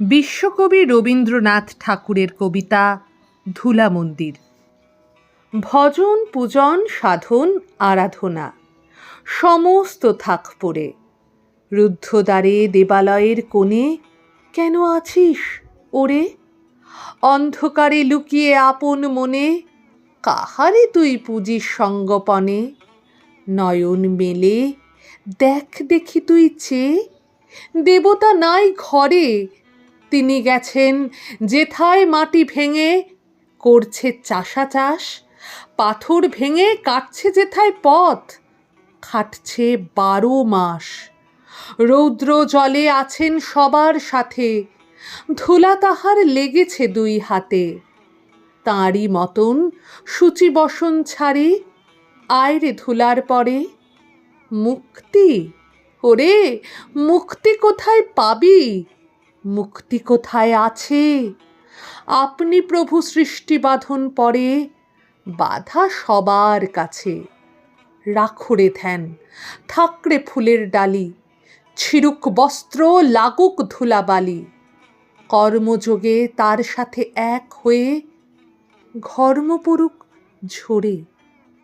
বিশ্বকবি রবীন্দ্রনাথ ঠাকুরের কবিতা ধুলা মন্দির ভজন, পূজন, সাধন, আরাধনা, সমস্ত থাক পড়ে। রুদ্ধদ্বারে দেবালয়ের কোণে কেন আছিস ওরে? অন্ধকারে লুকিয়ে আপন মনে কাহারে তুই পুজিস সঙ্গপনে? নয়ন মেলে দেখ দেখি তুই চেয়ে, দেবতা নাই ঘরে তিনি গেছেন যেথায় মাটি ভেঙে করছে চাষা চাষ, পাথর ভেঙে কাটছে যেথায় পথ, খাটছে বারো মাস। রৌদ্র জলে আছেন সবার সাথে, ধুলা তাহার লেগেছে দুই হাতে। তাঁরই মতন সূচি বসন ছাড়ে আয়রে ধুলার পরে, মুক্তি? ওরে, মুক্তি কোথায় পাবি? মুক্তি কোথায় আছে? আপনি প্রভু সৃষ্টি বাঁধন পরে, বাধা সবার কাছে। রাখরে ধ্যান, থাকড়ে ফুলের ডালি, ছিরুক বস্ত্র, লাগুক ধুলাবালি। কর্মযোগে তার সাথে এক হয়ে ঘর্মপুরুক ঝরে